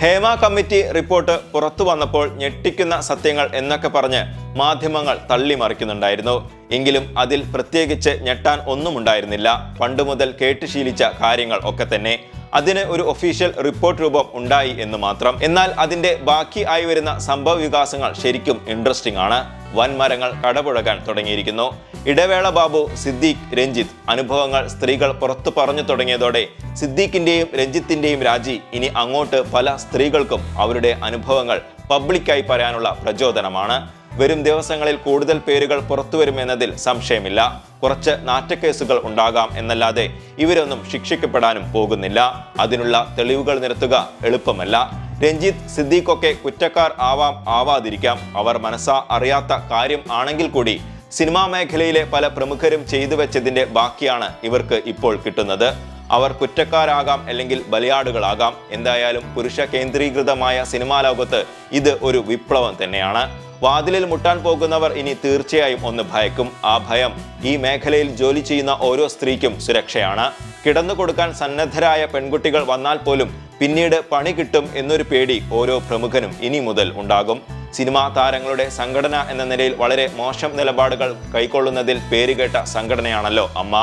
Hema committee report പുറത്തു വന്നപ്പോൾ ഞെട്ടിക്കുന്ന സത്യങ്ങൾ എന്നൊക്കെ പറഞ്ഞ് മാധ്യമങ്ങൾ തള്ളിമറിക്കുന്നുണ്ടായിരുന്നു. എങ്കിലും അതിൽ പ്രത്യേകിച്ച് ഞെട്ടാൻ ഒന്നും ഉണ്ടായിരുന്നില്ല പണ്ട് മുതൽ കേട്ടുശീലിച്ച കാര്യങ്ങൾ ഒക്കെ തന്നെ അതിന് ഒരു ഒഫീഷ്യൽ റിപ്പോർട്ട് രൂപം ഉണ്ടായി എന്ന് മാത്രം. എന്നാൽ അതിന്റെ ബാക്കി ആയി വരുന്ന സംഭവ വികാസങ്ങൾ ശരിക്കും ഇൻട്രസ്റ്റിംഗ് ആണ്. വൻമരങ്ങൾ കടപുഴകാൻ തുടങ്ങിയിരിക്കുന്നു. ഇടവേള ബാബു സിദ്ദീഖ് രഞ്ജിത്ത് അനുഭവങ്ങൾ സ്ത്രീകൾ പുറത്തു പറഞ്ഞു തുടങ്ങിയതോടെ സിദ്ദീഖിന്റെയും രഞ്ജിത്തിന്റെയും രാജി ഇനി അങ്ങോട്ട് പല സ്ത്രീകൾക്കും അവരുടെ അനുഭവങ്ങൾ പബ്ലിക്കായി പറയാനുള്ള പ്രചോദനമാണ്. വരും ദിവസങ്ങളിൽ കൂടുതൽ പേരുകൾ പുറത്തുവരുമെന്നതിൽ സംശയമില്ല. കുറച്ച് നാറ്റക്കേസുകൾ ഉണ്ടാകാം എന്നല്ലാതെ ഇവരൊന്നും ശിക്ഷിക്കപ്പെടാനും പോകുന്നില്ല. അതിനുള്ള തെളിവുകൾ നിരത്തുക എളുപ്പമല്ല. രഞ്ജിത്ത് സിദ്ദീഖൊക്കെ കുറ്റക്കാർ ആവാം ആവാതിരിക്കാം. അവർ മനസ്സാ അറിയാത്ത കാര്യം ആണെങ്കിൽ കൂടി സിനിമാ മേഖലയിലെ പല പ്രമുഖരും ചെയ്തു വെച്ചതിന്റെ ബാക്കിയാണ് ഇവർക്ക് ഇപ്പോൾ കിട്ടുന്നത്. അവർ കുറ്റക്കാരാകാം അല്ലെങ്കിൽ ബലിയാടുകളാകാം. എന്തായാലും പുരുഷ കേന്ദ്രീകൃതമായ സിനിമാ ലോകത്ത് ഇത് ഒരു വിപ്ലവം തന്നെയാണ്. വാതിലിൽ മുട്ടാൻ പോകുന്നവർ ഇനി തീർച്ചയായും ഒന്ന് ഭയക്കും. ആ ഭയം ഈ മേഖലയിൽ ജോലി ചെയ്യുന്ന ഓരോ സ്ത്രീക്കും സുരക്ഷയാണ്. കിടന്നു കൊടുക്കാൻ സന്നദ്ധരായ പെൺകുട്ടികൾ വന്നാൽ പോലും പിന്നീട് പണി കിട്ടും എന്നൊരു പേടി ഓരോ പ്രമുഖനും ഇനി മുതൽ ഉണ്ടാകും. സിനിമാ താരങ്ങളുടെ സംഘടന എന്ന നിലയിൽ വളരെ മോശം നിലപാടുകൾ കൈക്കൊള്ളുന്നതിൽ പേരുകേട്ട സംഘടനയാണല്ലോ അമ്മ.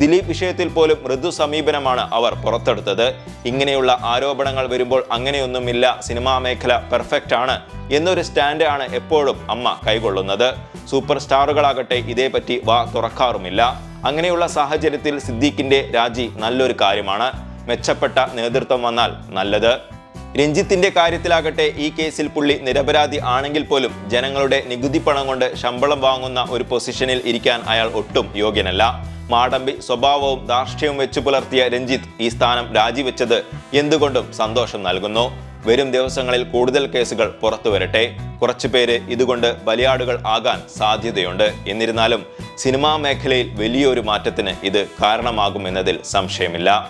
ദിലീപ് വിഷയത്തിൽ പോലും മൃദു സമീപനമാണ് അവർ പുറത്തെടുത്തത്. ഇങ്ങനെയുള്ള ആരോപണങ്ങൾ വരുമ്പോൾ അങ്ങനെയൊന്നുമില്ല സിനിമാ മേഖല പെർഫെക്റ്റ് ആണ് എന്നൊരു സ്റ്റാൻഡ് ആണ് എപ്പോഴും അമ്മ കൈകൊള്ളുന്നത്. സൂപ്പർ സ്റ്റാറുകളാകട്ടെ ഇതേപറ്റി വാ തുറക്കാറുമില്ല. അങ്ങനെയുള്ള സാഹചര്യത്തിൽ സിദ്ദീഖിന്റെ രാജി നല്ലൊരു കാര്യമാണ്. മെച്ചപ്പെട്ട നേതൃത്വം വന്നാൽ നല്ലത്. രഞ്ജിത്തിന്റെ കാര്യത്തിലാകട്ടെ ഈ കേസിൽ പുള്ളി നിരപരാധി ആണെങ്കിൽ പോലും ജനങ്ങളുടെ നികുതി പണം കൊണ്ട് ശമ്പളം വാങ്ങുന്ന ഒരു പൊസിഷനിൽ ഇരിക്കാൻ അയാൾ ഒട്ടും യോഗ്യനല്ല. മാടമ്പി സ്വഭാവവും ധാർഷ്ട്യവും വെച്ചു പുലർത്തിയ രഞ്ജിത്ത് ഈ സ്ഥാനം രാജിവെച്ചത് എന്തുകൊണ്ടും സന്തോഷം നൽകുന്നു. വരും ദിവസങ്ങളിൽ കൂടുതൽ കേസുകൾ പുറത്തു വരട്ടെ. കുറച്ചുപേര് ഇതുകൊണ്ട് ബലിയാടുകൾ ആകാൻ സാധ്യതയുണ്ട്. എന്നിരുന്നാലും സിനിമാ മേഖലയിൽ വലിയൊരു മാറ്റത്തിന് ഇത് കാരണമാകുമെന്നതിൽ സംശയമില്ല.